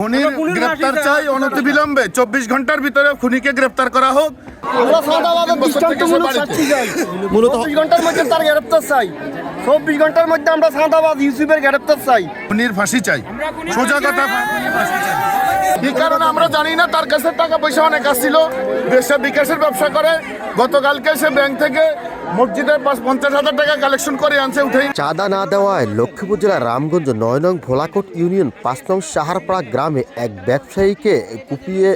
খুনির গ্রেপ্তার চাই অনতিবিলম্বে চব্বিশ ঘণ্টার ভিতরে খুনিকে গ্রেপ্তার করা হোক। চাই। চব্বিশ ঘণ্টার মধ্যে তার গ্রেপ্তার চাই। চব্বিশ ঘণ্টার মধ্যে আমরা সাদাবাদ ইউসুফের গ্রেপ্তার চাই। খুনির ফাঁসি চাই। সোজা কথা কারণে আমরা জানি না তার কাছে টাকা পয়সা অনেক আসছিল। দেশে বিকাশের ব্যবসা করে। গতকালকে সে ব্যাংক থেকে মসজিদের পাঁচ পঞ্চাশ হাজার টাকা কালেকশন করে আনছে উঠে চাঁদা না দেওয়ায় লক্ষ্মীপুর জেলার রামগঞ্জ নয় নং ভোলাকোট ইউনিয়ন পাঁচ নং সাহারপাড়া গ্রামে এক ব্যবসায়ীকে কুপিয়ে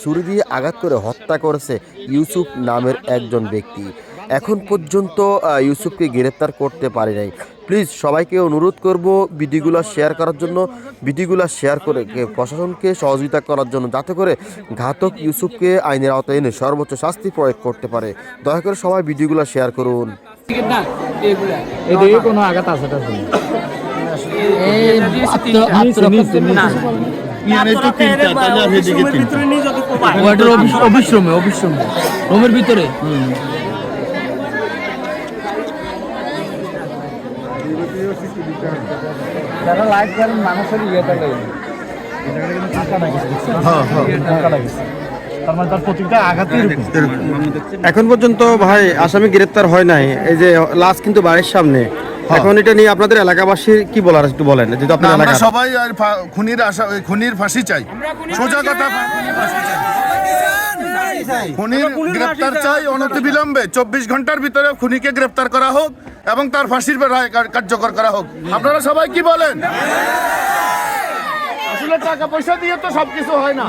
ছুরি দিয়ে আঘাত করে হত্যা করেছে ইউসুফ নামের একজন ব্যক্তি। এখন পর্যন্ত ইউসুফকে গ্রেপ্তার করতে পারে নাই প্লিজ সবাইকে অনুরোধ করব ভিডিওগুলো শেয়ার করার জন্য ভিডিওগুলো শেয়ার করে প্রশাসনকে সহযোগিতা করার জন্য যাতে করে ঘাতক ইউসুফকে আইনের আওতায় এনে সর্বোচ্চ শাস্তি প্রয়োগ করতে পারে দয়া করে সবাই ভিডিওগুলো শেয়ার করুন কোনো আঘাত আছে টাছে এই আত্ম- আত্মরক্ষা না ওটার অফিস- অফিস রুমে অফিস রুমে রুমের ভিতরে যারা লাইভ করেন মানুষের ইয়েটা লাগে এখন পর্যন্ত ভাই আসামি গ্রেপ্তার হয় নাই। এই যে লাশ কিন্তু বাড়ির সামনে। এখন এটা নিয়ে আপনাদের এলাকাবাসীর কি বলার একটু বলেন? যেহেতু আপনার আমরা এলাকা সবাই আর খুনির আশা ওই খুনির ফাঁসি চাই। সোজা কথা খুনির গ্রেপ্তার চাই অনতিবিলম্বে। চব্বিশ ঘণ্টার ভিতরে খুনিকে গ্রেপ্তার করা হোক। এবং তার ফাঁসির রায় কার্যকর করা হোক। আপনারা সবাই কি বলেন? আসলে টাকা পয়সা দিয়ে তো সবকিছু হয় না।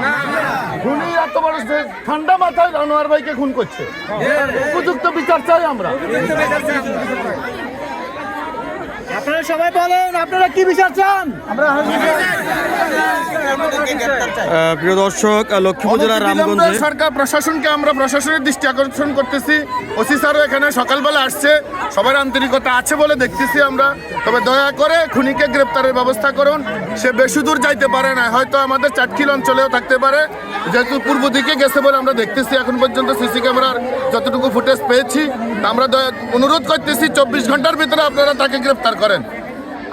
খুনি এত বড় ঠান্ডা মাথায় আনোয়ার ভাইকে খুন করছে। উপযুক্ত বিচার চাই আমরা। আপনারা সবাই বলেন আপনারা কি বিচার চান? আমরা প্রিয় দর্শক লক্ষ্মীপুর জেলার রামগঞ্জে সরকার প্রশাসনকে আমরা প্রশাসনের দৃষ্টি আকর্ষণ করতেছি। ওসি স্যারও এখানে সকালবেলা আসছে। সবার আন্তরিকতা আছে বলে দেখতেছি আমরা। তবে দয়া করে খুনিকে গ্রেপ্তারের ব্যবস্থা করুন। সে বেশি দূর যাইতে পারে না। হয়তো আমাদের চাটখিল অঞ্চলেও থাকতে পারে। যেহেতু পূর্ব দিকে গেছে বলে আমরা দেখতেছি। এখন পর্যন্ত সিসি ক্যামেরার যতটুকু ফুটেজ পেয়েছি আমরা দয়া অনুরোধ করতেছি চব্বিশ ঘণ্টার ভিতরে আপনারা তাকে গ্রেপ্তার করেন।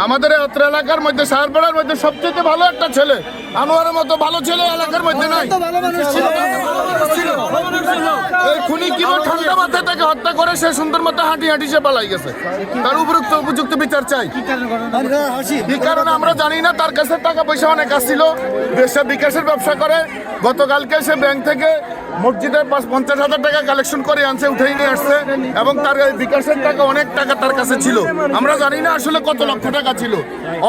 আমাদের এই অত্র এলাকার মধ্যে সারপাড়ার মধ্যে সবচেয়ে ভালো একটা ছেলে। আনোয়ারের মতো ভালো ছেলে এলাকার মধ্যে নাই। ভালো মানুষ ছিল। এই খুনি কীভাবে ঠান্ডা মাথায় তাকে হত্যা করে সে সুন্দর মতো হাঁটি হাঁটি সে পালাই গেছে। তার উপযুক্ত উপযুক্ত বিচার চাই। কি কারণে আমরা জানি না তার কাছে টাকা পয়সা অনেক আসছিল। দেশে বিকাশের ব্যবসা করে। গতকালকে সে ব্যাংক থেকে মসজিদের পাঁচ পঞ্চাশ হাজার টাকা কালেকশন করে আনছে উঠেই নিয়ে আসছে। এবং তার বিকাশের টাকা অনেক টাকা তার কাছে ছিল। আমরা জানি না আসলে কত লক্ষ টাকা ছিল।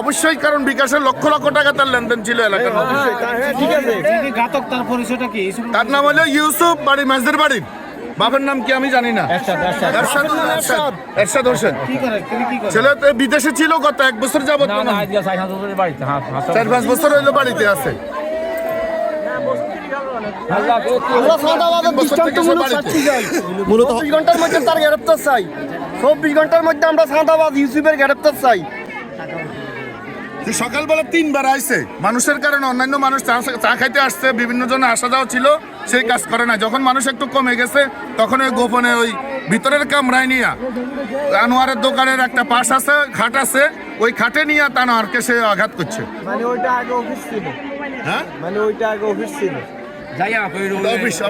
অবশ্যই কারণ বিকাশের লক্ষ লক্ষ টাকা তার লেনদেন ছিল এলাকার ঠিক আছে। ঘাতক তার পরিচয়টা কি? তার নাম হলো ইউসুফ বাড়ি মাঝদের বাড়ি। বাবার নাম কি আমি জানি না। এরশাদ হোসেন। কি করে? তুমি কি করে? ছেলে তো বিদেশে ছিল গত এক বছর যাবত চার পাঁচ বছর হইল বাড়িতে আছে। মূলত চব্বিশ ঘণ্টার মধ্যে তার গ্রেপ্তার চাই। চব্বিশ ঘণ্টার মধ্যে আমরা সাদাবাদ ইউসুফের গ্রেপ্তার চাই। সকালবেলা তিনবার আইছে। মানুষের কারণে অন্যান্য মানুষ চা চা খাইতে আসছে বিভিন্ন জনে আসা যাওয়া ছিল সেই কাজ করে না যখন মানুষ একটু কমে গেছে তখন ওই গোপনে ওই ভিতরের কামরায় নিয়া আনোয়ারের দোকানের একটা পাশ আছে খাট আছে ওই খাটে নিয়ে তানোয়ারকে সে আঘাত করছে। মানে ওইটা আগে অফিস ছিল। হ্যাঁ? মানে ওইটা আগে অফিস ছিল।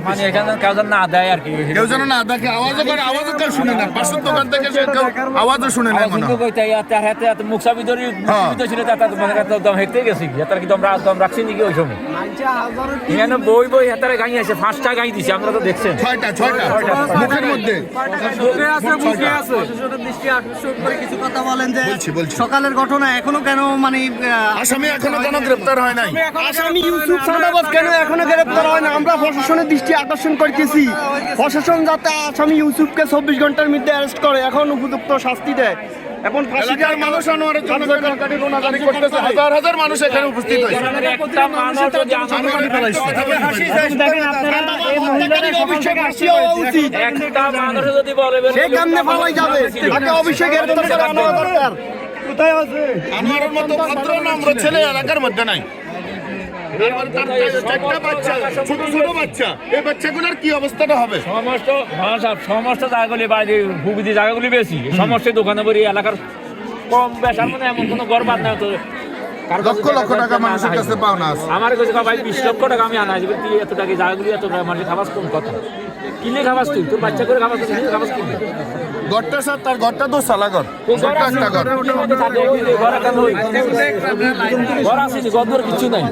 মানে এখানে না আদায় আর কি। কেউ যেন না দেখে আওয়াজও করে আওয়াজও কেউ শুনে না। পাশের দোকান থেকে সে কেউ আওয়াজও শুনে না মনে হয়। এখানে বই বই হাতারে গাই আছে পাঁচটা গাই দিছে আমরা তো দেখছেন। ছয়টা ছয়টা মুখের মধ্যে। দৃষ্টি আকর্ষণ করে কিছু কথা বলেন যে। সকালের ঘটনা এখনও কেন মানে আসামি এখনও কেন গ্রেপ্তার হয় নাই? আসামি ইউসুফ সাদাবাদ কেন এখনও গ্রেপ্তার না আমরা প্রশাসনের দৃষ্টি আকর্ষণ করতেছি। প্রশাসন যাতে আসামি ইউসুফকে চব্বিশ ঘণ্টার মধ্যে অ্যারেস্ট করে এখন উপযুক্ত শাস্তি দেয়। এখন মানুষ আনোয়ারের করতেছে হাজার হাজার মানুষ এখানে উপস্থিত হয়েছে। সে কেমনে যাবে? তাকে দরকার কোথায় আছে আনোয়ারের মতো ভদ্র নম্র ছেলে এলাকার মধ্যে নাই। তারপরে তার চারটা বাচ্চা ছোট ছোট বাচ্চা। এই বাচ্চাগুলোর কি অবস্থাটা হবে? সমস্ত সমস্ত জায়গাগুলি বেশি সমস্ত দোকানে বলি এলাকার কম বেশার মানে এমন কোনো গরবাদ না নাই তো। লক্ষ লক্ষ টাকা মানুষের কাছে পাওনা আছে। আমার কাছে ভাই বিশ লক্ষ টাকা আমি আনা যাবে এত টাকা জায়গাগুলি এত মানুষের খাবার কোন কথা? কিনে খাবাস তুই তোর বাচ্চা করে খাবাস তুই খাবাস কিনে ঘরটা স্যার তার ঘরটা তো সালাঘর ছোট্ট একটা ঘর ঘর একটা ঘর আসেনি ঘর কিছু নাই